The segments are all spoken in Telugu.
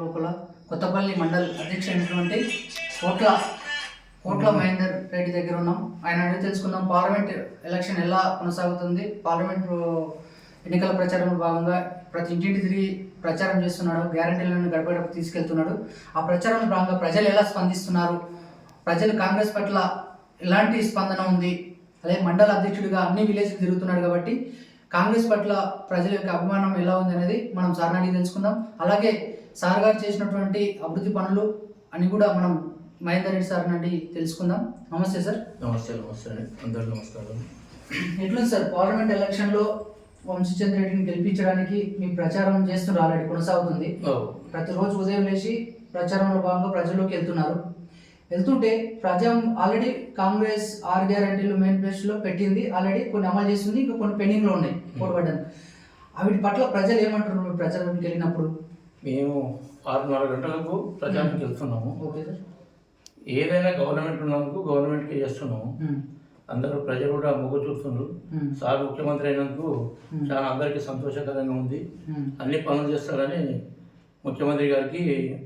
లోపల కొత్తపల్లి మండల్ అధ్యక్షుడైనటువంటి కోట్ల కోట్ల మహేందర్ రెడ్డి దగ్గర ఉన్నాం. ఆయన అడిగి తెలుసుకుందాం పార్లమెంట్ ఎలక్షన్ ఎలా కొనసాగుతుంది? పార్లమెంట్ ఎన్నికల ప్రచారంలో భాగంగా ప్రతి ఇంటింటి తిరిగి ప్రచారం చేస్తున్నాడు గ్యారంటీలను గడప తీసుకెళ్తున్నాడు. ఆ ప్రచారంలో భాగంగా ప్రజలు ఎలా స్పందిస్తున్నారు? ప్రజలు కాంగ్రెస్ పట్ల ఎలాంటి స్పందన ఉంది? అదే మండల అధ్యక్షుడిగా అన్ని విలేజ్లు తిరుగుతున్నాడు కాబట్టి కాంగ్రెస్ పట్ల ప్రజల యొక్క అభిమానం ఎలా ఉంది అనేది మనం సార్ అడిగి తెలుసుకుందాం. అలాగే సార్ గారు చేసినటువంటి అభివృద్ధి పనులు అని కూడా మనం మహేందర్ రెడ్డి సార్ నుండి తెలుసుకుందాం. నమస్తే సార్. నమస్తే నమస్తే అండి. అందరికీ నమస్కారం. ఎట్లుంది సార్? పార్లమెంట్ ఎలక్షన్లో వంశీచంద్ర రెడ్డిని గెలిపించడానికి మీ ప్రచారం చేస్తున్నారు ఆల్రెడీ కొనసాగుతుంది. ప్రతిరోజు ఉదయం లేచి ప్రచారంలో భాగంగా ప్రజల్లోకి వెళ్తున్నారు. వెళ్తుంటే ప్రజా ఆల్రెడీ కాంగ్రెస్ ఆర్ గ్యారంటీలు మేనిఫెస్టోలో పెట్టింది ఆల్రెడీ కొన్ని అమలు చేస్తుంది ఇంకా కొన్ని పెండింగ్లో ఉన్నాయి పోటీపడ్డాను వీటి పట్ల ప్రజలు ఏమంటున్నారు మీరు ప్రచారానికి వెళ్ళినప్పుడు? మేము ఆరున్నర గంటలకు ప్రచారానికి వెళ్తున్నాము. Okay sir. ఏదైనా గవర్నమెంట్ ఉన్నందుకు గవర్నమెంట్కి చేస్తున్నాము. అందరూ ప్రజలు కూడా మొగ్గు చూస్తున్నారు సార్ ముఖ్యమంత్రి అయినందుకు చాలా అందరికీ సంతోషకరంగా ఉంది. అన్ని పనులు చేస్తారని ముఖ్యమంత్రి గారికి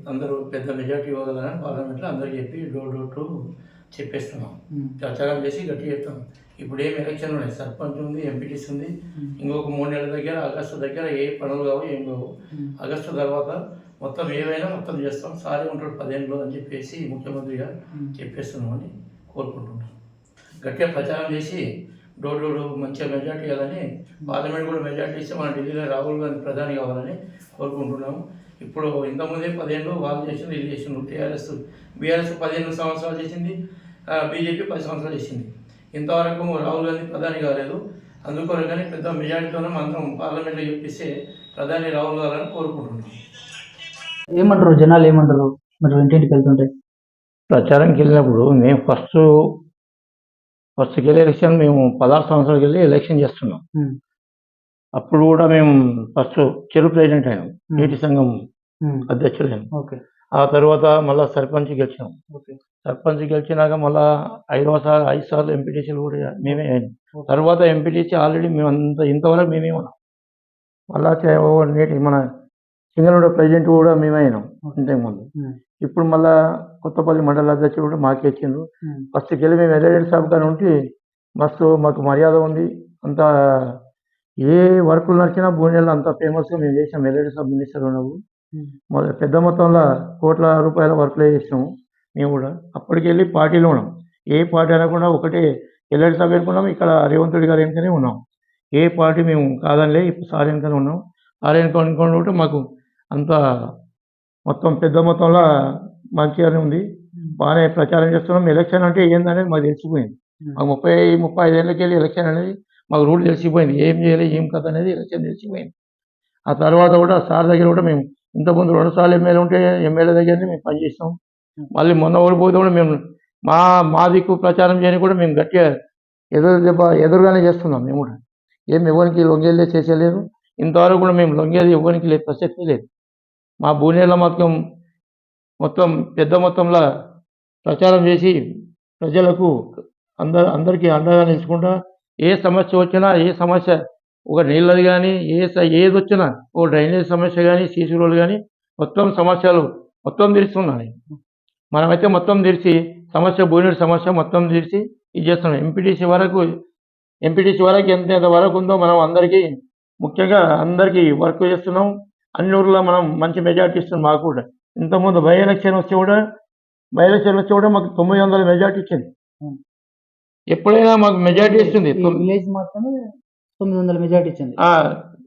అందరూ పెద్ద మెజార్టీ ఇవ్వగలరని పార్లమెంట్లో అందరికీ చెప్పి డోర్ డోర్ టు చెప్పేస్తున్నాం. ప్రచారం చేసి గట్టి చెప్తాం. ఇప్పుడు ఏం ఎలక్షన్ ఉన్నాయి? సర్పంచ్ ఉంది ఎంపీటీసీ ఉంది. ఇంకొక మూడు నెలల దగ్గర ఆగస్టు దగ్గర ఏ పనులు కావు ఏం కావు. ఆగస్టు తర్వాత మొత్తం ఏవైనా మొత్తం చేస్తాం. సారే ఉంటాడు పదేళ్ళు అని చెప్పేసి ముఖ్యమంత్రి గారు చెప్పేస్తున్నామని కోరుకుంటున్నాం. గట్టిగా ప్రచారం చేసి డోర్ డోర్ మంచిగా మెజార్టీ ఇవ్వాలని పార్లమెంట్ కూడా మెజార్టీ ఇస్తే మన ఢిల్లీలో రాహుల్ గాంధీ ప్రధాని కావాలని కోరుకుంటున్నాము. ఇప్పుడు ఇంతకుముందే పదిహేను వాళ్ళు చేసింది ఇది చేసిండ్రు టీఆర్ఎస్ బీఆర్ఎస్ పదిహేను సంవత్సరాలు చేసింది. బీజేపీ పది సంవత్సరాలు చేసింది. ఇంతవరకు రాహుల్ గాంధీ ప్రధాని కాలేదు. అందుకొరకని పెద్ద మెజార్టీతోనే మనం పార్లమెంట్లో చెప్పిస్తే ప్రధాని రాహుల్ గారని కోరుకుంటున్నాం. ఏమంటారు జనాలు ఏమంటారు? మీరు ఇంటింటికి వెళ్తుంటే? ప్రచారంకి వెళ్ళినప్పుడు మేము ఫస్ట్ ఫస్ట్కి వెళ్ళి ఎలక్షన్ మేము పదహారు సంవత్సరాలకి వెళ్ళి ఎలక్షన్ చేస్తున్నాం. అప్పుడు కూడా మేము ఫస్ట్ చెరు ప్రెసిడెంట్ అయినాం. నీటి సంఘం అధ్యక్షుడైనాం ఓకే. ఆ తర్వాత మళ్ళీ సర్పంచ్ గెలిచినాం సర్పంచ్ గెలిచినాక మళ్ళా ఐదవ సార్ ఐదు సార్లు ఎంపీటీసీలు కూడా మేమే అయినాం తర్వాత ఎంపీటీసీ ఆల్రెడీ మేము అంత ఇంతవరకు మేమే ఉన్నాం. మళ్ళా నేటి మన సింగనూడ ప్రెసిడెంట్ కూడా మేమే అయినాం ఇంతకుముందు. ఇప్పుడు మళ్ళా కొత్తపల్లి మండల అధ్యక్షుడు కూడా మాకే ఇచ్చిండ్రు. ఫస్ట్కి వెళ్ళి మేము ఎల్ఐడి సాబ్ కానీ ఉంటే మస్తు మాకు మర్యాద ఉంది. అంత ఏ వర్కులు నడిచినా భూనెల్లో అంత ఫేమస్గా మేము చేసాం ఎల్ఐడి సాబ్ మినిస్టర్ ఉన్నప్పుడు. పెద్ద మొత్తంలో కోట్ల రూపాయల వర్క్లే చేసినాము మేము కూడా. అప్పటికి వెళ్ళి పార్టీలో ఉన్నాం. ఏ పార్టీ అనకుండా ఒకటే ఎల్ఐడి సాబ్ అనుకున్నాం. ఇక్కడ రేవంత్ రెడ్డి గారు వెనుకనే ఉన్నాం. ఏ పార్టీ మేము కాదనిలే. ఇప్పుడు సార్ వెనుకనే ఉన్నాం. సార్ వెనుక అనుకుంటే మాకు అంత మొత్తం పెద్ద మొత్తంలో మంచిగానే ఉంది. బాగానే ప్రచారం చేస్తున్నాం. ఎలక్షన్ అంటే ఏందనేది మాకు తెలిసిపోయింది. మాకు ముప్పై ముప్పై ఐదేళ్ళకి వెళ్ళి ఎలక్షన్ అనేది మాకు రూల్ తెలిసిపోయింది. ఏం చేయాలి ఏం కథ అనేది ఎలక్షన్ తెలిసిపోయింది. ఆ తర్వాత కూడా సార్ దగ్గర కూడా మేము ఇంతకుముందు రెండు సార్లు ఎమ్మెల్యే ఉంటే ఎమ్మెల్యే దగ్గరనే మేము పనిచేస్తాం మళ్ళీ మొన్న ఓడిపోతే కూడా మేము మా మా దిక్కు ప్రచారం చేయని కూడా మేము గట్టిగా ఎదురు దెబ్బ ఎదురుగానే చేస్తున్నాం మేము కూడా. ఏం ఎవరికి లొంగేళ్ళే చేసేలేదు ఇంతవరకు కూడా మేము లొంగేది ఎవరికి లేదు ప్రసక్తి లేదు. మా భూనేళ్ళ మొత్తం మొత్తం పెద్ద మొత్తంలో ప్రచారం చేసి ప్రజలకు అందరు అందరికీ అండగా నిలుచుకుంటా ఏ సమస్య వచ్చినా ఏ సమస్య ఒక నీళ్ళది కానీ ఏ ఏది వచ్చినా ఓ డ్రైనేజ్ సమస్య కానీ సీసీ రోడ్లు కానీ మొత్తం సమస్యలు మొత్తం తీరుస్తున్నాయి. మనమైతే మొత్తం తీర్చి సమస్య భూనేడు సమస్య మొత్తం తీర్చి ఇది చేస్తున్నాం. ఎంపీటీసీ వరకు ఎంపీటీసీ వరకు ఎంత ఎంత వరకు ఉందో మనం అందరికీ ముఖ్యంగా అందరికీ వర్క్ చేస్తున్నాం. అన్ని ఊర్లో మనం మంచి మెజార్టీ ఇస్తున్నాం మాకు కూడా. ఇంతకుముందు బై ఎలక్షన్ వచ్చి కూడా బై ఎలక్షన్ వచ్చి కూడా మాకు తొమ్మిది వందల మెజార్టీ ఇచ్చింది. ఎప్పుడైనా మాకు మెజార్టీ ఇస్తుంది. విలేజ్ మాత్రమే తొమ్మిది వందల మెజార్టీ ఇచ్చింది.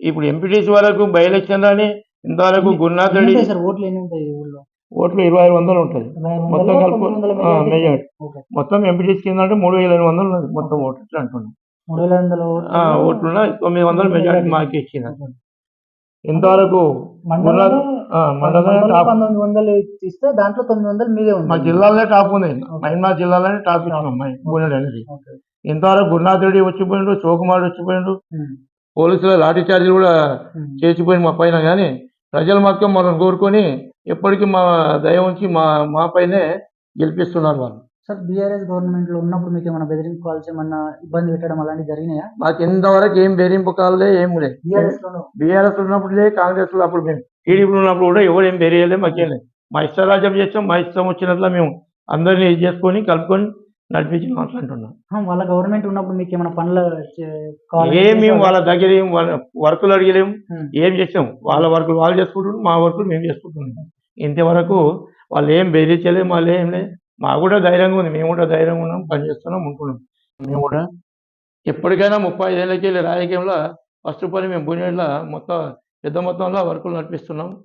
ఇప్పుడు ఎంపీటీసీ వరకు బై ఎలక్షన్ అని ఇంతవరకు గురునాథ్ రెడ్డి సార్ ఓట్లు ఎన్ని ఉంటాయి ఊళ్ళో? ఓట్లు ఇరవై ఐదు వందలు ఉంటుంది మొత్తం కలుపు మెజారిటీ. మొత్తం ఎంపీటీసీ కింద అంటే మూడు వేల ఎనిమిది వందలు ఉన్నది మొత్తం ఓట్లు అంటున్నాం మూడు వేల వందల ఓట్లు. తొమ్మిది వందల మెజారిటీ మాకే ఇచ్చిన. ఇంతవరకు పంతొమ్మిది వందలు ఇస్తే దాంట్లో తొమ్మిది వందలు మీదే ఉంది మా జిల్లాలోనే టాప్ ఉంది. మహిమా జిల్లాలోనే టాప్ ఇచ్చినాం మా అనేది. ఇంతవరకు గురునాథ్ రెడ్డి వచ్చిపోయిండు శివకుమార్ వచ్చిపోయిండు. పోలీసుల లాఠీ చార్జీలు కూడా. చేసిపోయింది మా పైన కానీ ప్రజలు మాత్రం మనం కోరుకొని ఎప్పటికీ మా దయ ఉంచి మా మా పైనే గెలిపిస్తున్నారు వాళ్ళు. సార్ బీఆర్ఎస్ గవర్నమెంట్లో ఉన్నప్పుడు మీకు ఏమైనా బెదిరింపు కాల్స్ ఏమన్నా ఇబ్బంది పెట్టడం అలాంటివి జరిగినాయా? మాకు ఇంతవరకు ఏం బెదిరింపు కాలే ఏం లేదు. బీఆర్ఎస్లో బీఆర్ఎస్ ఉన్నప్పుడు లేదు కాంగ్రెస్లో అప్పుడు మేము. టీడీపీ ఉన్నప్పుడు కూడా ఎవరు ఏం బెరియలేదు మాకేం లేదు. మా ఇష్టరాజ్యం చేస్తాం మా ఇష్టం వచ్చినట్లు మేము అందరినీ ఇది చేసుకొని కలుపుకొని నడిపించి మాట్లాడుతున్నాం. వాళ్ళ గవర్నమెంట్ ఉన్నప్పుడు మీకు ఏమైనా పనులు చే- కావాలి ఏం మేము వాళ్ళ దగ్గర ఏం వాళ్ళ వర్కులు అడిగలేము. ఏం చేసాం? వాళ్ళ వర్కులు వాళ్ళు చేసుకుంటున్నారు మా వర్కులు మేము చేసుకుంటున్నాం. ఇంతవరకు వాళ్ళు ఏం బెదిరించలేదు వాళ్ళు ఏం లేదు. మాకు కూడా ధైర్యంగా ఉంది మేము కూడా ధైర్యంగా ఉన్నాం పని చేస్తున్నాం ఉంటున్నాం. మేము కూడా ఎప్పటికైనా ముప్పై ఐదేళ్ళకి వెళ్ళి రాజకీయంలో ఫస్ట్ పని మేము భూమిలో మొత్తం పెద్ద మొత్తంలో వర్కులు నడిపిస్తున్నాం.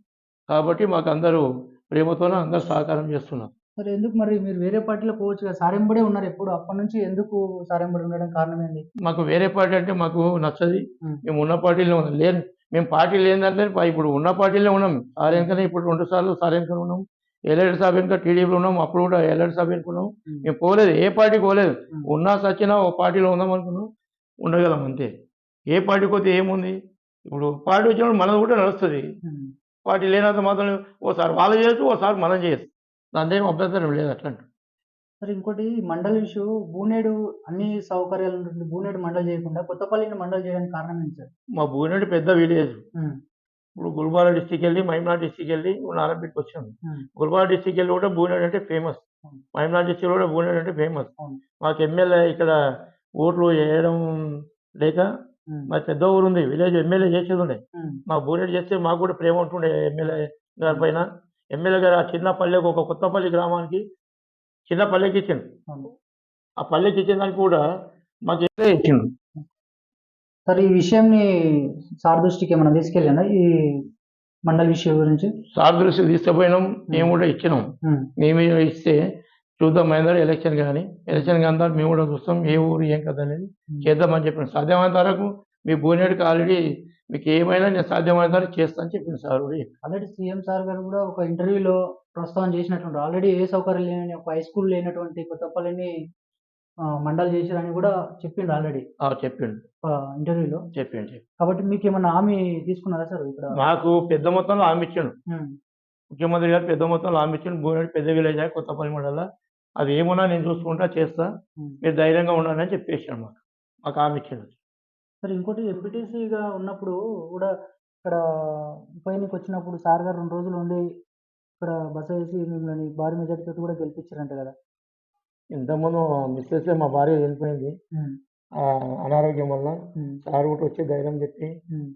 కాబట్టి మాకు అందరూ ప్రేమతోనే అందరూ సహకారం చేస్తున్నాం. మరి ఎందుకు మరి మీరు వేరే పార్టీలో పోవచ్చు కదా? సారెంబడే ఉన్నారు ఎప్పుడు? అప్పటి నుంచి ఎందుకు సారెంబడి ఉండడం కారణం ఏంటి మాకు వేరే పార్టీ అంటే మాకు నచ్చది. మేము ఉన్న పార్టీలో ఉన్నాం. లేని మేము పార్టీ లేదంటే ఇప్పుడు ఉన్న పార్టీలో ఉన్నాం. సారేంకనే ఇప్పుడు రెండు సార్లు సారేంకనే ఉన్నాం. ఎల్ఎడ్ సాబ్ వెనుక టీడీపీలో ఉన్నాం. అప్పుడు కూడా ఎల్ఎడ్ సాబ్ Hmm. మేము పోలేదు. ఏ పార్టీకి పోలేదు. ఉన్నా సచ్చినా ఓ పార్టీలో ఉందాం అనుకున్నాం. ఉండగలం అంతే. ఏ పార్టీకి పోతే ఏముంది? ఇప్పుడు పార్టీ వచ్చినప్పుడు మనది కూడా నడుస్తుంది. పార్టీ లేనంత మాత్రం ఓసారి వాళ్ళు చేయొచ్చు ఓసారి మనం చేయొచ్చు ఏం అభ్యంతరం లేదు అట్లాంటి సరే ఇంకోటి మండల్ ఇష్యూ బూనేడు అన్ని సౌకర్యాలు ఉంటుంది బూనేడు మండల్ చేయకుండా కొత్తపల్లిని మండల్ చేయడానికి కారణం ఏంటి సార్ మా భూమిరెడ్డి పెద్ద విలేజ్. ఇప్పుడు గుల్బారా డిస్టిక్ వెళ్ళి మహిమనాథ్ డిస్టిక్ వెళ్ళి నారాయణపేటకి వచ్చాము ఉమ్. గుల్బారా డిస్టిక్ వెళ్ళి కూడా బూనేడు అంటే ఫేమస్. మహిమనాథ్ డిస్టిక్ కూడా బూనేడు అంటే ఫేమస్. మాకు ఎమ్మెల్యే ఇక్కడ ఓట్లు వేయడం లేక. మా పెద్ద ఊరు ఉంది విలేజ్ ఎమ్మెల్యే చేసేది ఉండే. మా బూనేడు చేస్తే మాకు కూడా ప్రేమ ఉంటుండే ఎమ్మెల్యే గారి పైన ఎమ్మెల్యే గారు ఆ చిన్న పల్లెకు ఒక కొత్తపల్లి గ్రామానికి చిన్న పల్లెకి ఇచ్చిండు. ఆ పల్లెకి ఇచ్చిన దానికి కూడా మాకు ఎమ్మెల్యే ఇచ్చిండు. సరే ఈ విషయంని సార్ దృష్టికి ఏమైనా తీసుకెళ్ళానా ఈ మండల్ విషయం గురించి? సార్ దృష్టి తీసుకుపోయినాం మేము కూడా ఇచ్చినాం. మేము ఇస్తే చూద్దాం అయిందా ఎలక్షన్ కానీ ఎలక్షన్ కానీ మేము కూడా చూస్తాం ఏ ఊరు ఏం కదా అనేది చేద్దామని చెప్పిన. సాధ్యమైనంత వరకు మీ భూనేటికి ఆల్రెడీ మీకు ఏమైనా నేను సాధ్యమైనంత వరకు చేస్తాను చెప్పిన సార్. ఆల్రెడీ సీఎం సార్ గారు కూడా ఒక ఇంటర్వ్యూలో ప్రస్తావన చేసినటువంటి ఆల్రెడీ ఏ సౌకర్యం లేని ఒక హై స్కూల్ లేనటువంటి కొత్తపల్లిని మండల్ చేశారని కూడా చెప్పిండు ఆల్రెడీ చెప్పిండు. ఇంటర్వ్యూలో. చెప్పిండు చెప్పి కాబట్టి మీకు ఏమైనా హామీ తీసుకున్నారా సార్ ఇక్కడ? మాకు పెద్ద మొత్తంలో హామీ ఇచ్చిండు. ముఖ్యమంత్రి గారు పెద్ద మొత్తంలో హామీ ఇచ్చిండు. భూనేటి పెద్ద విలేజ్ కొత్తపల్లి మండల. అది ఏమున్నా నేను చూసుకుంటా చేస్తా. మీరు ధైర్యంగా ఉండాలని చెప్పేసాడు మాకు. మాకు హామీ ఇచ్చిండు సరే ఇంకోటి ఎంపీటీసీగా ఉన్నప్పుడు కూడా ఇక్కడ ఉపయోగనికి వచ్చినప్పుడు సార్ గారు రెండు రోజులు ఉండి ఇక్కడ బస వేసి మిమ్మల్ని భారీ మెజార్టీతో కూడా గెలిపించారంట కదా ఇంతకుముందు మిస్సెస్ మా భార్య చనిపోయింది అనారోగ్యం వల్ల. సార్ కూడా వచ్చి ధైర్యం చెప్పి.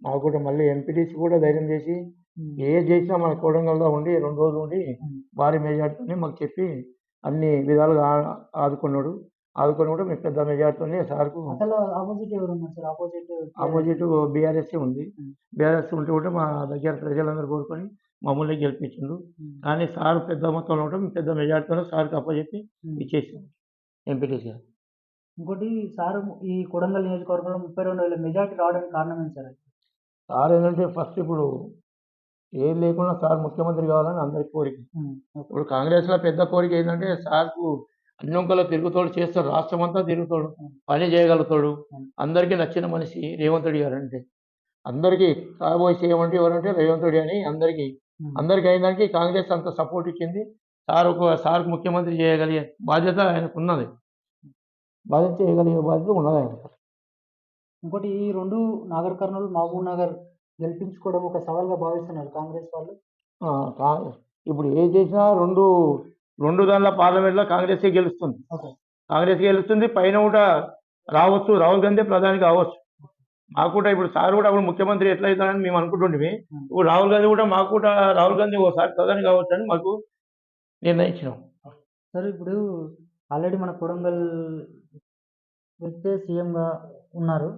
మాకు కూడా మళ్ళీ ఎంపీటీసీ కూడా ధైర్యం చేసి. ఏ చేసినా మన కోడంగల్లో ఉండి రెండు రోజులు ఉండి. భారీ మెజార్టీతోనే మాకు చెప్పి అన్ని విధాలుగా ఆదుకున్నాడు ఆదుకొని కూడా మేము పెద్ద మెజార్టీతోనే సార్కు ఆపోజిట్ సార్? బీఆర్ఎస్. ఉంది. బీఆర్ఎస్ ఉంటే కూడా మా దగ్గర ప్రజలందరూ కోరుకొని మమ్మల్ని గెలిపించిండు కానీ సార్ పెద్ద మొత్తంలో ఉంటే మేము పెద్ద మెజార్టీతోనే సార్కి అప్పచెప్పి ఇచ్చేసాం ఎంపీటీసీ ఇంకోటి సార్ ఈ కొడంగల్ నియోజకవర్గంలో ముప్పై రెండు వేల మెజార్టీ రావడానికి కారణం ఏంటి సార్? సార్ ఏంటంటే ఫస్ట్ ఇప్పుడు ఏం లేకుండా సార్ ముఖ్యమంత్రి కావాలని అందరి కోరిక. ఇప్పుడు కాంగ్రెస్లో పెద్ద కోరిక ఏంటంటే సార్కు అన్నింకలో తిరుగుతాడు చేస్తాడు రాష్ట్రం అంతా తిరుగుతాడు పని చేయగలుగుతాడు. అందరికీ నచ్చిన మనిషి రేవంత్ రెడ్డి గారు అంటే అందరికీ కాబోయే సీఎం అంటే ఎవరంటే రేవంత్ రెడ్డి అని అందరికీ. అందరికీ అయినానికి కాంగ్రెస్ అంత సపోర్ట్ ఇచ్చింది. సార్ ఒక సార్కు ముఖ్యమంత్రి చేయగలిగే బాధ్యత ఆయనకు ఉన్నది బాధ్యత చేయగలిగే బాధ్యత ఉన్నది ఆయన ఇంకోటి ఈ రెండు నాగర్ కర్నూలు మహబూబ్ నగర్ గెలిపించుకోవడం ఒక సవాల్గా భావిస్తున్నారు కాంగ్రెస్ వాళ్ళు. ఇప్పుడు ఏ చేసినా రెండు రెండు దానిలో పార్లమెంట్లో కాంగ్రెసే గెలుస్తుంది. కాంగ్రెస్ గెలుస్తుంది పైన కూడా రావచ్చు రాహుల్ గాంధీ ప్రధాని కావచ్చు. మాకు కూడా ఇప్పుడు సార్ కూడా అప్పుడు ముఖ్యమంత్రి ఎట్లా అవుతాడని మేము అనుకుంటుండే ఇప్పుడు రాహుల్ గాంధీ కూడా మాకు కూడా రాహుల్ గాంధీ ఒకసారి ప్రధాని కావచ్చు అని మాకు నిర్ణయించినాం. సరే ఇప్పుడు ఆల్రెడీ మన కొడంగల్ వ్యక్తే సీఎంగా ఉన్నారు.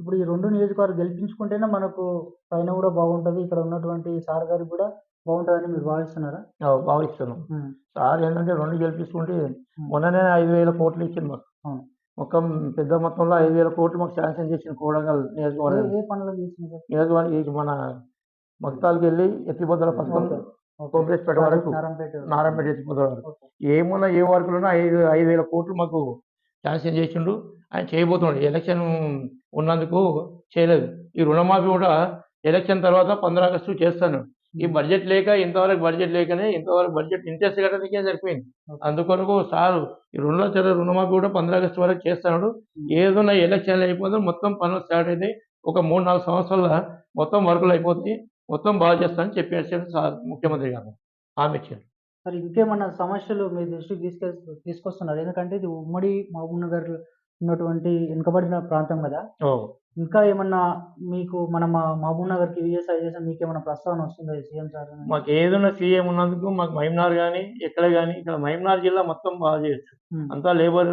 ఇప్పుడు ఈ రెండు నియోజకవర్గాలు గెలిపించుకుంటేనే మనకు పైన కూడా బాగుంటుంది. ఇక్కడ ఉన్నటువంటి సార్ గారికి కూడా బాగుంటుందని మీరు భావిస్తున్నారా? భావిస్తున్నాం. సార్ ఏంటంటే రెండు గెలిపిస్తుంటే మొన్ననే ఐదు వేల కోట్లు ఇచ్చింది మాకు. మొత్తం పెద్ద మొత్తంలో ఐదు వేల కోట్లు మాకు శాంక్షన్ చేసిన కోడంగల్ నియోజకవర్గం. మన భక్తాలకు వెళ్ళి ఎత్తిపోతల పథకం. ఓకే. కోమరేశ్పేట వరకు నారాయణపేట ఎత్తిపోతల వరకు. ఏమున్నా ఏ వర్కులున్నా ఐదు ఐదు వేల కోట్లు మాకు శాంక్షన్ చేసిండు. ఆయన చేయబోతున్నాడు. ఎలక్షన్ ఉన్నందుకు చేయలేదు. ఈ రుణమాఫీ కూడా ఎలక్షన్ తర్వాత పంద్ర ఆగస్టు చేస్తాను. ఈ బడ్జెట్ లేక ఇంతవరకు బడ్జెట్ లేకనే ఇంతవరకు బడ్జెట్ ఇంట్రెస్ట్ కట్టడానికే సరిపోయింది. అందుకొరకు సారు ఈ రెండు లక్షల రుణమాఫీ కూడా పంద్ర ఆగస్టు వరకు చేస్తున్నాడు ఏదైనా ఎలక్షన్లు అయిపోతే మొత్తం పనులు స్టార్ట్ అయితే ఒక మూడు నాలుగు సంవత్సరాల మొత్తం వర్కులు అయిపోతాయి. మొత్తం బాగా చేస్తానని చెప్పేసి సార్ ముఖ్యమంత్రి గారు హామీ ఇచ్చారు. మరి ఇంకేమన్నా సమస్యలు మీ దృష్టికి తీసుకె తీసుకొస్తున్నారు? ఎందుకంటే ఇది ఉమ్మడి మహబూబ్ నగర్ ఉన్నటువంటి వెనుకబడిన ప్రాంతం కదా. ఇంకా ఏమన్నా మీకు మన మా- మహబూబ్ నగర్కి విఎస్ఐ చేసిన మీకు ఏమైనా ప్రస్తావన వస్తుందా సీఎం సార్ మాకు ఏదైనా సీఎం ఉన్నందుకు మాకు మహిమనార్ కానీ ఎక్కడ కానీ ఇక్కడ మహిమనార్ జిల్లా మొత్తం బాగా చేయొచ్చు. అంతా లేబర్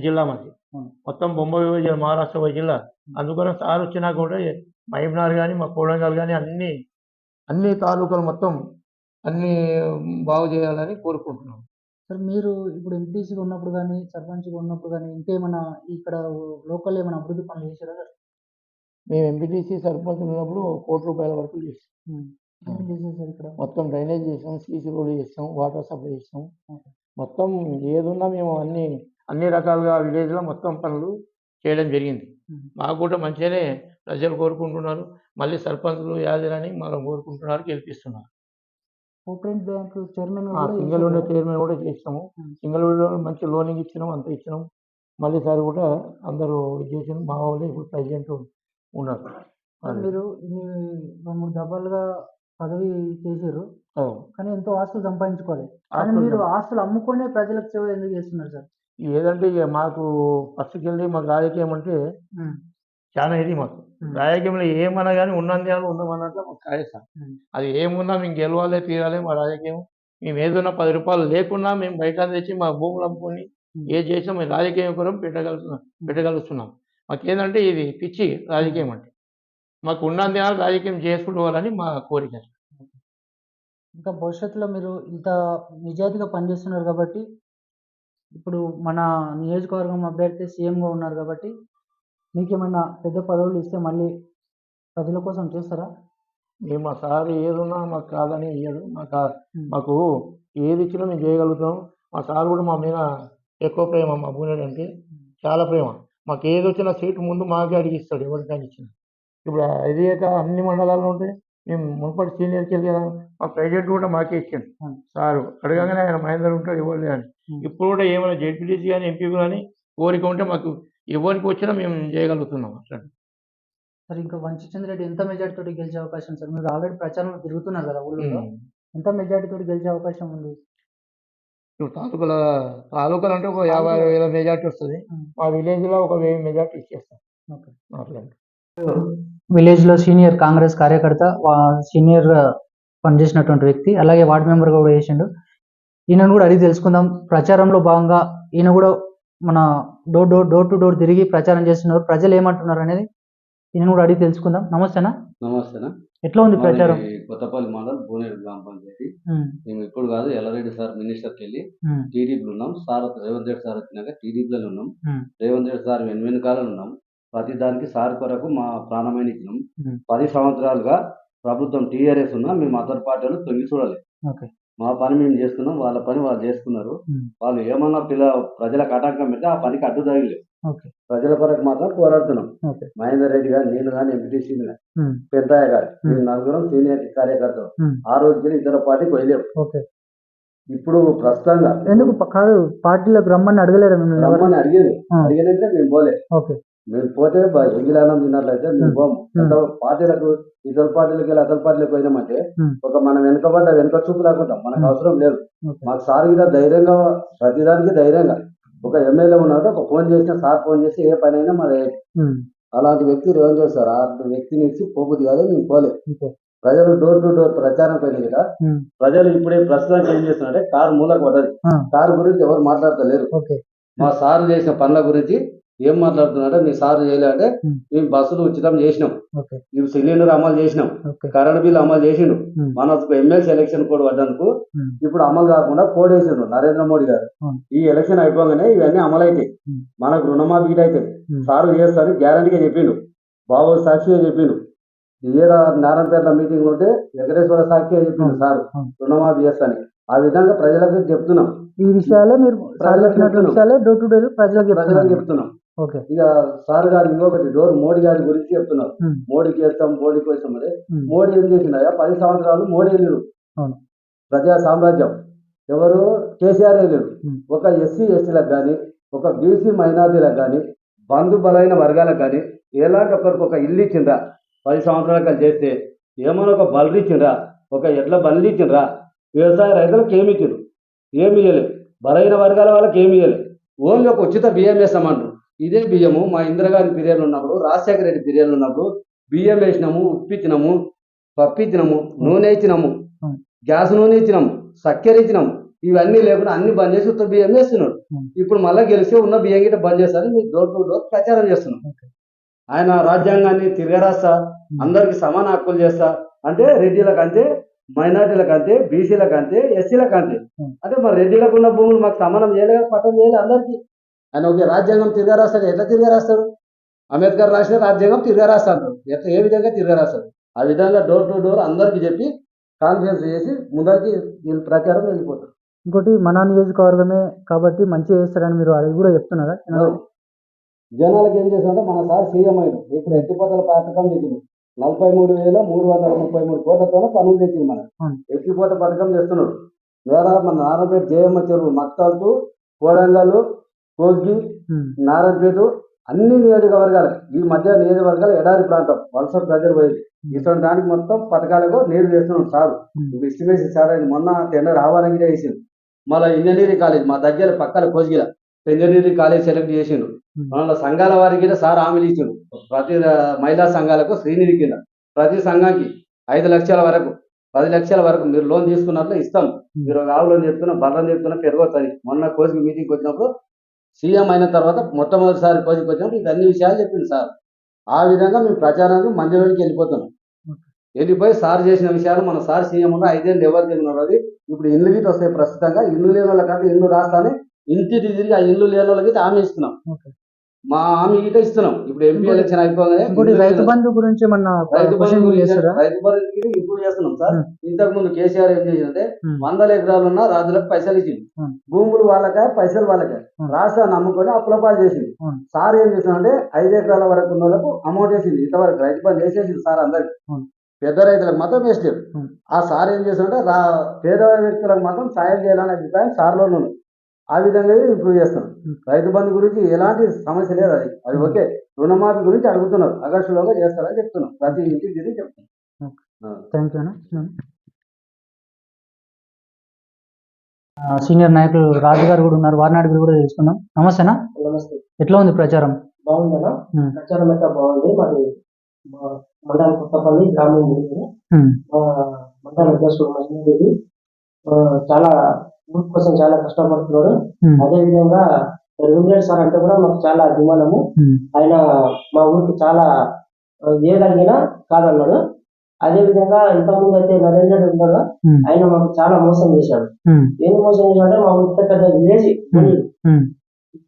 జిల్లా మాది. మొత్తం బొంబాయి మహారాష్ట్ర జిల్లా. అందుకని సార్ వచ్చినా కూడా మహిమనార్ కానీ మా కోడంగల్ కానీ అన్ని అన్ని తాలూకాలు మొత్తం అన్ని బాగు చేయాలని కోరుకుంటున్నాం. సార్ మీరు ఇప్పుడు ఎంపీసీగా ఉన్నప్పుడు కానీ సర్పంచ్గా ఉన్నప్పుడు కానీ ఇంకేమైనా ఇక్కడ లోకల్ ఏమైనా అభివృద్ధి పనులు చేశారా సార్? మేము ఎంపీటీసీ సర్పంచ్ ఉన్నప్పుడు కోటి రూపాయల వరకు చేసాం చేశారు సార్ ఇక్కడ? మొత్తం డ్రైనేజ్ చేసాం సీసీ రోడ్లు చేసాం వాటర్ సప్లై చేసాం ఓకే. మొత్తం ఏదున్నా మేము అన్ని అన్ని రకాలుగా విలేజ్లో మొత్తం పనులు చేయడం జరిగింది. మాకు కూడా మంచిగానే ప్రజలు కోరుకుంటున్నారు. మళ్ళీ సర్పంచులు యాదలని మనం కోరుకుంటున్నారు గెలిపిస్తున్నారు. Cooperative bank chairman single window chairman కూడా చేసినాము. సింగిల్ విండో మంచి లోనింగ్ ఇచ్చినాం అంత ఇచ్చినాం మళ్ళీ సార్ కూడా అందరూ చేసిన మా వాళ్ళే ఇప్పుడు ప్రెసిడెంట్ ఉన్నారు. మీరు మూడు దఫాలుగా పదవి చేశారు. కానీ ఎంతో ఆస్తులు సంపాదించుకోవాలి కానీ మీరు ఆస్తులు అమ్ముకునే ప్రజలకు సేవ ఎందుకు చేస్తున్నారు సార్ ఏదంటే ఇక మాకు ఫస్ట్కి వెళ్ళి మాకు రాజకీయం అంటే చాలా ఇది మాకు. రాజకీయంలో ఏమన్నా కానీ ఉన్నందులో ఉందామన్నట్లు మాకు మ్మ్. అది ఏమున్నా మేము గెలవాలి తీరాలి మా రాజకీయం. మేము ఏదైనా పది రూపాయలు లేకున్నా మేము బయట తెచ్చి మా భూములు అమ్ముకొని మ్మ్. ఏ చేసినా మేము రాజకీయం కొరం పెట్టగలుగుతున్నాం పెట్టగలుగుతున్నాం. మాకు ఏంటంటే ఇది పిచ్చి రాజకీయం అంటే. మాకు ఉన్నందున రాజకీయం చేసుకోవాలని మా కోరిక. ఇంకా భవిష్యత్తులో మీరు ఇంత నిజాయితీగా పనిచేస్తున్నారు కాబట్టి ఇప్పుడు మన నియోజకవర్గం అభ్యర్థి సీఎంగా ఉన్నారు కాబట్టి మీకేమన్నా పెద్ద పదవులు ఇస్తే మళ్ళీ ప్రజల కోసం చేస్తారా? మేము మా సార్ ఏదున్నా మాకు కాదని ఇయ్యడు. మాకు. మాకు ఏది ఇచ్చినా మేము చేయగలుగుతాం. మా సార్ కూడా మా మీద ఎక్కువ ప్రేమ మా బూనెడ్ అంటే చాలా ప్రేమ. మాకు ఏది వచ్చినా సీటు ముందు మాకే అడిగిస్తాడు ఎవరికైనా ఇచ్చిన. ఇప్పుడు ఇది అన్ని మండలాల్లో ఉంటే మేము మునుపటి సీనియర్కి వెళ్ళి కదా మా ప్రెసిడెంట్ కూడా మాకే ఇచ్చాడు. సారు అడగగానే ఆయన మహేందర్ ఉంటాడు ఎవరు అని. ఇప్పుడు కూడా ఏమైనా జెడ్పీటీసీ కానీ ఎంపీ కానీ కోరిక ఉంటే మాకు ఎవరికి వచ్చినా మేము చేయగలుగుతున్నాం అట్లా సార్ ఇంకా వంశీచంద్ర రెడ్డి ఎంత మెజార్టీ తోటి గెలిచే అవకాశం సార్? మీరు ఆల్రెడీ ప్రచారంలో తిరుగుతున్నారు కదా ఊళ్ళో. ఎంత మెజార్టీ తోటి గెలిచే అవకాశం ఉంది? ఇప్పుడు తాలూకాల తాలూకాలు అంటే ఒక యాభై అరవై వేల మెజార్టీ వస్తుంది. మా విలేజ్లో ఒక వెయ్యి మెజార్టీ ఇచ్చేస్తాం. విలేజ్లో సీనియర్ కాంగ్రెస్ కార్యకర్త సీనియర్ పనిచేసినటువంటి వ్యక్తి అలాగే వార్డ్ మెంబర్ కూడా చేసిండు. ఈయనను కూడా అడిగి తెలుసుకుందాం. ప్రచారంలో భాగంగా ఈయన కూడా మన door door door to door తిరిగి ప్రచారం చేస్తున్నారు. ప్రజలు ఏమంటున్నారు అనేది ఈయన కూడా అడిగి తెలుసుకుందాం. నమస్తేనా? నమస్తేనా? ఎట్లా ఉంది ప్రచారం? కొత్తపల్లి మండల్ భువనేరు గ్రామ పంచాయతీ. మేము ఇప్పుడు కాదు ఎల్లారెడ్డి సార్ మినిస్టర్కి వెళ్ళి టీడీపీలో ఉన్నాం. సార్ రేవంత్ రెడ్డి సార్ వచ్చినాక టీడీపీలో ఉన్నాం. రేవంత్ రెడ్డి సార్ వెను వెనుకాలలో ఉన్నాం. ప్రతి దానికి సార్ కొరకు మా ప్రాణమైన ఇచ్చినాం. పది సంవత్సరాలుగా ప్రభుత్వం టీఆర్ఎస్ ఉన్నా మేము అదర్ పార్టీలు తొంగి చూడాలి ఓకే. మా పని మేము చేస్తున్నాం వాళ్ళ పని వాళ్ళు చేస్తున్నారు. వాళ్ళు ఏమన్నా పిల్ల ప్రజలకు ఆటంకం పెడితే ఆ పనికి అడ్డు తగిలేదు. ప్రజల కొరకు మాత్రం పోరాడుతున్నాం. మహేందర్ రెడ్డి గారు నేను కానీ ఎంపీటీసీ పెద్దయ్య గారు నలుగురం సీనియర్ కార్యకర్తలు. ఆ రోజుకి ఇతర పార్టీకి ఓకే. ఇప్పుడు ప్రస్తుతంగా ఎందుకు కాదు పార్టీలోకి రమ్మని అడగలేరా? రమ్మని అడిగేది. అడిగినట్టే మేము పోలే. ఓకే. మేము పోతే ఎంగిలానం తిన్నట్లయితే మేము. పోము. పార్టీలకు ఇతర పార్టీలకు వెళ్ళి అతర పార్టీలకు పోయినామంటే. ఒక మనం వెనుకబడ్డ వెనుక చూపు లేకుండా మనకు. అవసరం లేదు. మాకు సార్ మీద ధైర్యంగా ప్రతిదానికి ధైర్యంగా ఒక ఎమ్మెల్యే ఉన్నాడు ఒక ఫోన్ చేసిన సార్ ఫోన్ చేసి ఏ పని అయినా మరి అలాంటి వ్యక్తి రేవంత్ రెడ్డి సార్ ఆ వ్యక్తిని ఇచ్చి పోబుద్ది కాదు మేము పోలే. ప్రజలు డోర్ టు డోర్ ప్రచారం పోయినాయి కదా. ప్రజలు ఇప్పుడే ప్రస్తుతానికి ఏం చేస్తున్నారంటే కారు మూలకు పడ్డది. కారు గురించి ఎవరు మాట్లాడతలేరు. మా సార్ చేసిన పనుల గురించి ఏం మాట్లాడుతున్నారంటే మీ సార్ చేయలేదంటే మేము బస్సులు ఉచితం చేసినాం. మేము సిలిండర్ అమలు చేసినాం. కరెంట్ బిల్ అమలు చేసిండు. మన ఎమ్మెల్సీ ఎలక్షన్ కోడ్ పడ్డందుకు ఇప్పుడు అమలు కాకుండా కోడ్ వేసిండు నరేంద్ర మోడీ గారు. ఈ ఎలక్షన్ అయిపోగానే ఇవన్నీ అమలు అవుతాయి ఉమ్, మనకు రుణమాఫీ అవుతాయి ఉమ్, సారు చేస్తాను గ్యారంటీగా చెప్పిండు. బాబు సాక్షిగా చెప్పిండు. ఈడ నారాయణపేట మీటింగ్ ఉంటే వెంకటేశ్వర సాక్షిగా చెప్పిండు సారు. రుణమాఫీ చేస్తాను ఆ విధంగా ప్రజలకు చెప్తున్నాం. ఈ విషయాలే మీరు. విషయాలే డోర్ టు డోర్ ప్రజలకు చెప్తున్నాం. ఇక సార్ గారు ఇంకొకటి డోర్ మోడీ గారి గురించి చెప్తున్నారు. మోడీకి వేస్తాం మోడీకి వేస్తాం అంటే ఉమ్. మోడీ ఏం చేసిండయా పది సంవత్సరాలు మోడీ వెళ్ళారు. అవును. ప్రజా సామ్రాజ్యం. ఎవరు? కేసీఆర్ వెళ్ళారు. ఉమ్. ఒక ఎస్సీ ఎస్టీలకు కానీ ఒక బీసీ మైనార్టీలకు కానీ బంధు బలైన వర్గాలకు కానీ ఎలాంటి ఒకరికి ఒక ఇల్లు ఇచ్చిండ్రా? పది సంవత్సరాలు చేస్తే ఏమైనా ఒక బలరి ఇచ్చిండ్రా? ఒక ఎడ్ల బండ్లు ఇచ్చిండ్రా? వ్యవసాయ రైతులకు ఏమి ఇచ్చిండ్రు? ఏమి ఇవ్వలేదు బలైన వర్గాల వాళ్ళకి ఏమి ఇవ్వలేదు ఓన్లీ ఒక ఉచిత బియ్యం వేస్తామంటారు ఇదే బియ్యము మా ఇందిరాగాంధీ పీరియడ్లో ఉన్నప్పుడు రాజశేఖర రెడ్డి పీరియడ్లో ఉన్నప్పుడు బియ్యం వేసినాము ఉప్పిచ్చినాము పప్పిచ్చినాము నూనె ఇచ్చినాము Hmm. గ్యాస్ నూనె ఇచ్చినాము చక్కెర ఇచ్చినాము ఇవన్నీ లేకుండా అన్ని బంద్ చేసి ఉత్త బియ్యం వేస్తున్నాడు. ఇప్పుడు మళ్ళీ గెలిస్తే ఉన్న బియ్యం గిట్ట బంద్ చేస్తారని మీకు డోర్ టు డోర్ ప్రచారం చేస్తున్నాం. ఆయన రాజ్యాంగాన్ని తిరగరాస్తా అందరికి సమాన హక్కులు చేస్తా అంటే రెడ్డిలకు అంతే మైనార్టీలకు అంతే బీసీలకు అంతే ఎస్సీలకు అంతే. అంటే మరి రెడ్డిలకు ఉన్న భూములు మాకు సమానం చేయలేదు పట్టం చేయలేదు అందరికీ ఆయన ఒక రాజ్యాంగం తిరగరాస్తాడు ఎట్లా తిరగరాస్తాడు అంబేద్కర్ రాసిన రాజ్యాంగం తిరగరాస్తాడు ఎట్లా ఏ విధంగా తిరగరాస్తాడు ఆ విధంగా డోర్ టు డోర్ అందరికి చెప్పి కాన్ఫరెన్స్ చేసి ముందరికి వీళ్ళు ప్రచారం వెళ్ళిపోతారు ఇంకోటి మన నియోజకవర్గమే కాబట్టి మంచిగా చేస్తారని మీరు అది కూడా చెప్తున్నారా? జనాలకు ఏం చేశారంటే మన సార్ సీఎం అయ్యారు ఇప్పుడు ఎత్తిపోతల పథకం తెచ్చింది నలభై మూడు వేల మూడు వందల ముప్పై మూడు కోట్లతో పనులు తెచ్చింది మన. ఎత్తిపోత పథకం చేస్తున్నాడు. మన నారాయణపేట జయమ్మ చెరువు మక్తాలు కోడంగల్ ఉమ్. నారాయణపేట అన్ని నియోజకవర్గాలు ఈ మధ్య నియోజకవర్గాలు ఎడారి ప్రాంతం వలస ప్రజలు పోయేది. ఇటువంటి దానికి మొత్తం పథకాలకు నీరు వేస్తున్నాడు సార్. ఎస్టిమేషన్ సార్ ఆయన మొన్న టెండర్ ఆహ్వానంగా వేసిండు మళ్ళీ ఇంజనీరింగ్ కాలేజ్ మా దగ్గర పక్కన కోసిగిల ఇంజనీరింగ్ కాలేజ్ సెలెక్ట్ చేసిండు. మన సంఘాల వారికి సార్ హామీలు ఇచ్చిండు. ప్రతి మహిళా సంఘాలకు శ్రీనిధి కింద. ప్రతి సంఘానికి ఐదు లక్షల వరకు పది లక్షల వరకు మీరు లోన్ తీసుకున్నట్లు ఇస్తాం. మీరు ఆవు లోన్ చెప్తున్నా బర్రం చెప్తున్నా పెరగొస్తుంది మొన్న కోసికి మీటింగ్కి వచ్చినప్పుడు సీఎం అయిన తర్వాత మొట్టమొదటిసారి కోసికి వచ్చినప్పుడు ఇది అన్ని విషయాలు చెప్పింది సార్. ఆ విధంగా మేము ప్రచారానికి మందిలోకి వెళ్ళిపోతున్నాం. వెళ్ళిపోయి సార్ చేసిన విషయాలు మన సార్ సీఎం ఉన్న ఐదేళ్ళు ఎవరు తిన్నారు అది ఇప్పుడు ఇల్లు గిట్ వస్తాయి ప్రస్తుతంగా. ఇల్లు లేని వాళ్ళకంటే ఇల్లు రాస్తానే. ఇంటి తిరిగి ఆ ఇల్లు లేని వాళ్ళకి హామీ ఇస్తున్నాం. మా హామీ గిట్ట ఇస్తున్నాం ఇప్పుడు ఎంపీ ఎలక్షన్ అయిపోగానే ఇంకోటి రైతు బంధు గురించి ఏమన్నా రైతు బంధు రైతు బంధుకి ఇప్పుడు చేస్తున్నాం సార్. ఇంతకు ముందు కేసీఆర్ ఏం చేసిందంటే. వందల ఎకరాలు ఉన్న రాజులకు పైసలు ఇచ్చింది. భూములు వాళ్ళకే పైసలు వాళ్ళకే. రాష్ట్రాన్ని నమ్ముకొని అప్పుల పాలు చేసింది. సార్ ఏం చేసిందంటే ఐదు ఎకరాల వరకు ఉన్న వాళ్ళకు అమౌంట్ వేసింది ఇంతవరకు రైతు బంధు వేసేసింది సార్ అందరికి. పెద్ద రైతులకు మాత్రం వేస్ట్. ఆ సార్ ఏం చేస్తుంటే రా పేద వ్యక్తులకు మాత్రం సాయం చేయాలనే అభిప్రాయం సార్లో ఉంది ఆ విధంగా ఇంప్రూవ్ చేస్తున్నాం ఉం. రైతు బంధు గురించి ఎలాంటి సమస్య లేదు అది. అది ఉం. ఓకే రుణమాఫీ గురించి అడుగుతున్నారు. ఆగస్టులోగా చేస్తారని చెప్తున్నాం. ప్రతి ఇంటికి తిరిగి చెప్తున్నాం. థ్యాంక్ యూ అన్న. సీనియర్ నాయకులు రాజు గారు కూడా ఉన్నారు. వారిని అడిగి కూడా తెలుసుకుందాం. నమస్తేనా నమస్తే. ఎట్లా ఉంది ప్రచారం? బాగుందన్నా ఉం. ప్రచారం అంతా బాగుంది? మరి మండలం కొత్తపల్లి గ్రామం గురించి ఉమ్, మా మండల అధ్యక్షుడు ఆ, చాలా ఊరి కోసం చాలా కష్టపడుతున్నాడు. అదే విధంగా రవీంద్రెడ్డి సార్ అంటే కూడా మాకు చాలా అభిమానము. ఆయన మా ఊరికి చాలా ఏదడిగినా కాదన్నాడు. అదే విధంగా ఇంతకుముందు అయితే నరేంద్ర ఉన్నాడు ఆయన మాకు చాలా మోసం చేశాడు. ఏం మోసం చేశాడంటే మా ఇంత పెద్ద విలేజ్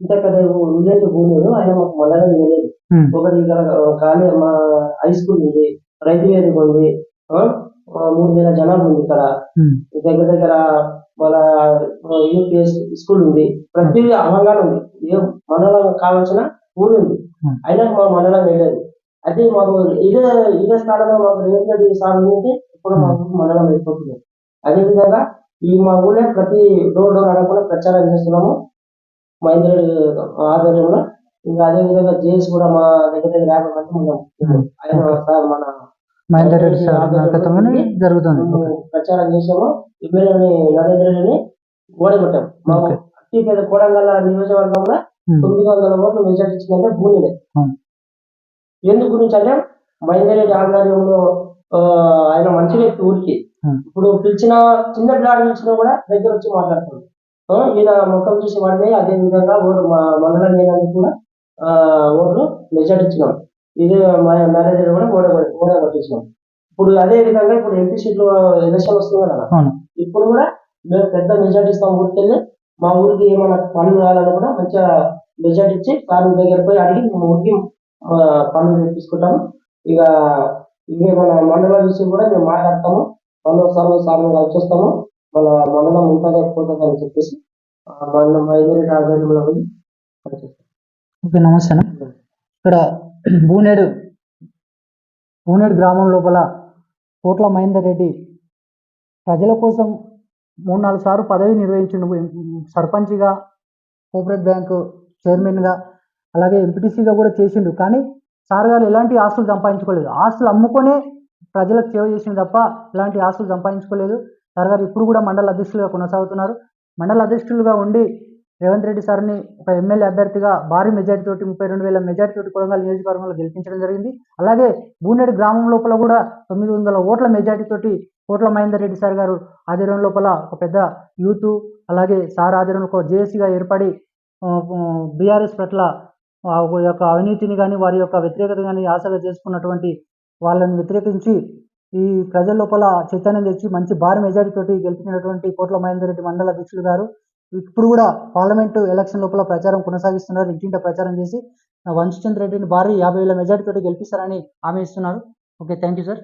ఇంత పెద్ద విలేజ్ భూమి ఆయన మాకు మండలం లేదు. ఒకటి ఇక్కడ కానీ మా హై స్కూల్ ఉంది రైతు వేదిక ఉంది మూడు వేల జనాలు ఉంది ఇక్కడ. దగ్గర దగ్గర మన యూపీఎస్ స్కూల్ ఉంది. ప్రతి అవగాహన ఉంది. ఏ మండలం కావాల్సిన ఊరు ఉంది. అయినా మా మండలం వెళ్ళలేదు అయితే మాకు ఇదే ఇదే స్థానంలో మాకు రేవంత్ రెడ్డి సార్ ఉంటే ఇప్పుడు మా ఊరు మండలం అయిపోతుంది. అదే విధంగా ఈ మా ఊళ్ళో ప్రతి డోర్ డోర్ అడగకుండా ప్రచారం చేస్తున్నాము. మహేంద్ర రెడ్డి ఆధ్వర్యంలో. ఇంకా అదే విధంగా జేఎస్ కూడా మా దగ్గర దగ్గర యాభై మంది ఉన్నాం. Hmm. ఆయన సార్ మన మహేందర్ రెడ్డి సార్ నాయకత్వంలోనే జరుగుతుంది. ప్రచారం చేసాము. ఎమ్మెల్యేని నరేంద్ర రెడ్డిని ఓడగొట్టాం మా Okay. అతి పెద్ద కోడంగల్ నియోజకవర్గంలో తొమ్మిది వందల ఓట్లు మెజార్టీ ఇచ్చిందంటే భూమిలే Hmm. ఎందు గురించి అంటే మహేందర్ రెడ్డి ఆధ్వర్యంలో ఆయన మంచి వ్యక్తి ఊరికి. ఇప్పుడు పిలిచిన చిన్న పిల్లాడు పిలిచినా కూడా దగ్గర వచ్చి మాట్లాడుతుంది ఈయన మొత్తం చూసి వాడిని అదే విధంగా ఓటు మా మండలం లేనందుకు కూడా ఆ, ఓట్లు మెజార్టీ ఇచ్చినాం ఇదే మా నరేంద్ర రెడ్డి కూడా ఓడ ఓడగొట్టించినాం ఇప్పుడు అదే విధంగా ఇప్పుడు ఎంపీ సీట్లు ఎలక్షన్ వస్తుంది కదా. ఇప్పుడు కూడా మేము పెద్ద మెజార్టీ ఇస్తాం ఊరికి వెళ్ళి మా ఊరికి ఏమైనా పనులు కావాలని కూడా మంచిగా మెజార్టీ ఇచ్చి సార్ దగ్గర పోయి అడిగి మా ఊరికి పనులు తెప్పించుకుంటాము ఇక ఇవే మన మండల విషయం కూడా మేము మాట్లాడతాము. మండల సార్లు సార్లు కలిసి వస్తాము మన మండలం ఉంటుందా పోతుందా అని చెప్పేసి ఐదు ఆధ్వర్యంలో పోయి పనిచేస్తాం ఓకే నమస్తేనా ఇక్కడ బూనేడు బూనేడు గ్రామం లోపల కోట్ల మహేందర్ రెడ్డి ప్రజల కోసం మూడు నాలుగు సార్లు పదవి నిర్వహించిండు. సర్పంచ్గా కోఆపరేటివ్ బ్యాంకు చైర్మన్గా అలాగే ఎంపీటీసీగా కూడా చేసిండు. కానీ సార్ గారు ఎలాంటి ఆస్తులు సంపాదించుకోలేదు. ఆస్తులు అమ్ముకొనే ప్రజలకు సేవ చేసింది తప్ప ఎలాంటి ఆస్తులు సంపాదించుకోలేదు. సార్ గారు ఇప్పుడు కూడా మండల అధ్యక్షులుగా కొనసాగుతున్నారు. మండల అధ్యక్షులుగా ఉండి రేవంత్ రెడ్డి సార్ని ఒక ఎమ్మెల్యే అభ్యర్థిగా భారీ మెజార్టీ తోటి ముప్పై రెండు వేల మెజార్టీ తోటి కొడంగల్ నియోజకవర్గంలో గెలిపించడం జరిగింది. అలాగే బూనేడు గ్రామం లోపల కూడా తొమ్మిది వందల ఓట్ల మెజార్టీ తోటి కోట్ల మహేందర్ రెడ్డి సార్ గారు ఆధ్వర్యం లోపల ఒక పెద్ద యూత్ అలాగే సార్ ఆధ్వర్యంలో ఒక జేఏసీగా ఏర్పడి బీఆర్ఎస్ పట్ల యొక్క అవినీతిని కానీ వారి యొక్క వ్యతిరేకత కానీ ఆశగా చేసుకున్నటువంటి వాళ్ళని వ్యతిరేకించి ఈ ప్రజల లోపల చైతన్యం తెచ్చి మంచి భారీ మెజార్టీ తోటి గెలిపించినటువంటి కోట్ల మహేందర్ రెడ్డి మండల అధ్యక్షులు గారు ఇప్పుడు కూడా పార్లమెంటు ఎలక్షన్ లోపల ప్రచారం కొనసాగిస్తున్నారు. ఇంటింట ప్రచారం చేసి వంశచంద్ర రెడ్డిని భారీ యాభై వేల మెజార్టీతో గెలిపిస్తారని హామీ ఇస్తున్నారు. Okay thank you sir